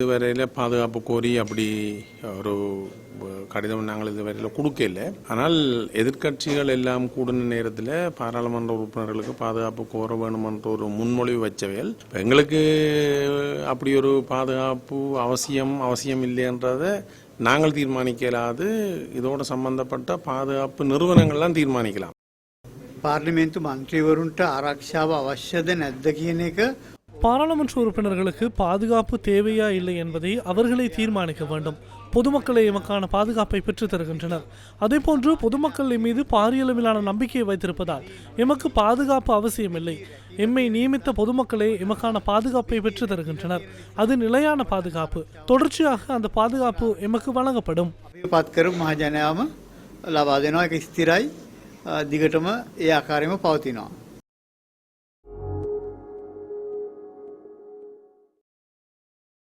இதுவரையில் பாதுகாப்பு கோரி அப்படி ஒரு கடிதம் நாங்கள் இதுவரையில் கொடுக்கல ஆனால் எதிர்க்கட்சிகள் எல்லாம் கூடின நேரத்தில் பாராளுமன்ற உறுப்பினர்களுக்கு பாதுகாப்பு கோர வேணுமென்ற ஒரு முன்மொழிவு வச்சவையல் இப்ப எங்களுக்கு அப்படி ஒரு பாதுகாப்பு அவசியம் அவசியம் இல்லைன்றதை நாங்கள் தீர்மானிக்கலாது இதோட சம்பந்தப்பட்ட பாதுகாப்பு நிறுவனங்கள்லாம் தீர்மானிக்கலாம் පාර්ලිමේන්තු මන්ත්‍රීවරුන්ට ආරක්ෂාව අවශ්‍යද නැද්ද කියන එක பாராளுமன்ற உறுப்பினர்களுக்கு பாதுகாப்பு தேவையா இல்லை என்பதை அவர்களை தீர்மானிக்க வேண்டும். பொதுமக்களை எமக்கான பாதுகாப்பை பெற்றுத் தருகின்றனர். அதேபோன்று பொதுமக்கள் மீது பாரியளவிலான நம்பிக்கையை வைத்திருப்பதால் எமக்கு பாதுகாப்பு அவசியமில்லை. எம்மை நியமித்த பொதுமக்களே எமக்கான பாதுகாப்பை பெற்றுத் தருகின்றனர். அது நிலையான பாதுகாப்பு. தொடர்ச்சியாக அந்த பாதுகாப்பு எமக்கு வழங்கப்படும். திகட்டம ஏ ஆக்காரியமாக பாவத்தினோம்